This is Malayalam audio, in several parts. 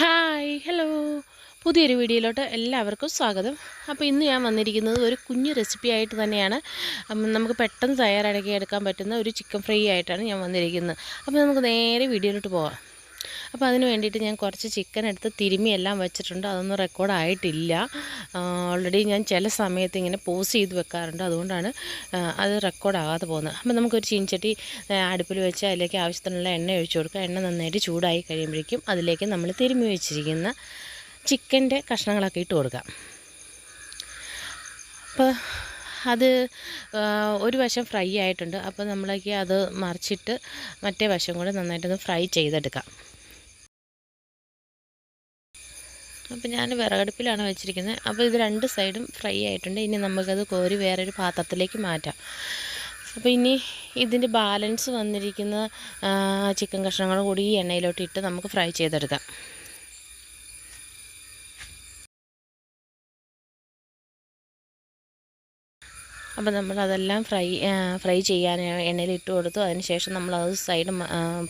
ഹായ് ഹലോ പുതിയൊരു വീഡിയോയിലോട്ട് എല്ലാവർക്കും സ്വാഗതം. അപ്പോൾ ഇന്ന് ഞാൻ വന്നിരിക്കുന്നത് ഒരു കുഞ്ഞു റെസിപ്പി ആയിട്ട് തന്നെയാണ്. നമുക്ക് പെട്ടെന്ന് തയ്യാറാക്കി എടുക്കാൻ പറ്റുന്ന ഒരു ചിക്കൻ ഫ്രൈ ആയിട്ടാണ് ഞാൻ വന്നിരിക്കുന്നത്. അപ്പോൾ നമുക്ക് നേരെ വീഡിയോയിലോട്ട് പോകാം അപ്പോൾ അതിന് വേണ്ടിയിട്ട് ഞാൻ കുറച്ച് ചിക്കൻ എടുത്ത് തിരുമിയെല്ലാം വെച്ചിട്ടുണ്ട്. അതൊന്നും റെക്കോർഡ് ആയിട്ടില്ല. ഓൾറെഡി ഞാൻ ചില സമയത്ത് ഇങ്ങനെ പോസ് ചെയ്ത് വെക്കാറുണ്ട്. അതുകൊണ്ടാണ് അത് റെക്കോർഡാകാതെ പോകുന്നത്. അപ്പോൾ നമുക്കൊരു ചീൻചട്ടി അടുപ്പിൽ വെച്ച് അതിലേക്ക് ആവശ്യത്തിനുള്ള എണ്ണ ഒഴിച്ചു കൊടുക്കുക. എണ്ണ നന്നായിട്ട് ചൂടായി കഴിയുമ്പോഴേക്കും അതിലേക്ക് നമ്മൾ തിരുമി വെച്ചിരിക്കുന്ന ചിക്കന്റെ കഷ്ണങ്ങളൊക്കെ ഇട്ട് കൊടുക്കാം. അപ്പോൾ അത് ഒരു വശം ഫ്രൈ ആയിട്ടുണ്ട്. അപ്പോൾ നമ്മളേക്ക് അത് മറിച്ചിട്ട് മറ്റേ വശം കൂടെ നന്നായിട്ടൊന്ന് ഫ്രൈ ചെയ്തെടുക്കാം. അപ്പോൾ ഞാൻ വിറകടുപ്പിലാണ് വെച്ചിരിക്കുന്നത്. അപ്പോൾ ഇത് രണ്ട് സൈഡും ഫ്രൈ ആയിട്ടുണ്ട്. ഇനി നമുക്കത് കോരി വേറൊരു പാത്രത്തിലേക്ക് മാറ്റാം. അപ്പോൾ ഇനി ഇതിന്റെ ബാലൻസ് വന്നിരിക്കുന്ന ചിക്കൻ കഷ്ണങ്ങളും കൂടി ഈ എണ്ണയിലോട്ട് ഇട്ട് നമുക്ക് ഫ്രൈ ചെയ്തെടുക്കാം. അപ്പോൾ നമ്മൾ അതെല്ലാം ഫ്രൈ ഫ്രൈ ചെയ്യാൻ എണ്ണയിൽ ഇട്ട് കൊടുത്തു. അതിന് ശേഷം നമ്മൾ അത് സൈഡ്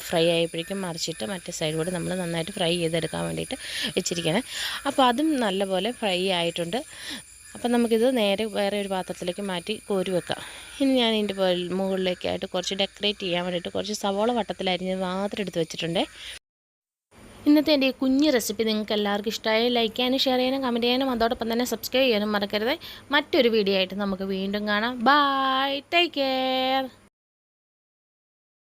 ഫ്രൈ ആയപ്പോഴേക്കും മറിച്ചിട്ട് മറ്റേ സൈഡ് കൂടി നമ്മൾ നന്നായിട്ട് ഫ്രൈ ചെയ്തെടുക്കാൻ വേണ്ടിയിട്ട് വെച്ചിരിക്കണേ. അപ്പോൾ അതും നല്ലപോലെ ഫ്രൈ ആയിട്ടുണ്ട്. അപ്പം നമുക്കിത് നേരെ വേറെ ഒരു പാത്രത്തിലേക്ക് മാറ്റി കോരി വെക്കാം. ഇനി ഞാൻ ഇതിന്റെ മുകളിലേക്കായിട്ട് കുറച്ച് ഡെക്കറേറ്റ് ചെയ്യാൻ വേണ്ടിയിട്ട് കുറച്ച് സവോള വട്ടത്തിലരിഞ്ഞ് മാത്രം എടുത്ത് വെച്ചിട്ടുണ്ടേ. ഇന്നത്തെ എന്റെ ഈ കുഞ്ഞ് റെസിപ്പി നിങ്ങൾക്ക് എല്ലാവർക്കും ഇഷ്ടമായി ലൈക്ക് ചെയ്യാനും ഷെയർ ചെയ്യാനും കമന്റ് ചെയ്യാനും അതോടൊപ്പം തന്നെ സബ്സ്ക്രൈബ് ചെയ്യാനും മറക്കരുത്. മറ്റൊരു വീഡിയോ ആയിട്ട് നമുക്ക് വീണ്ടും കാണാം. Bye take care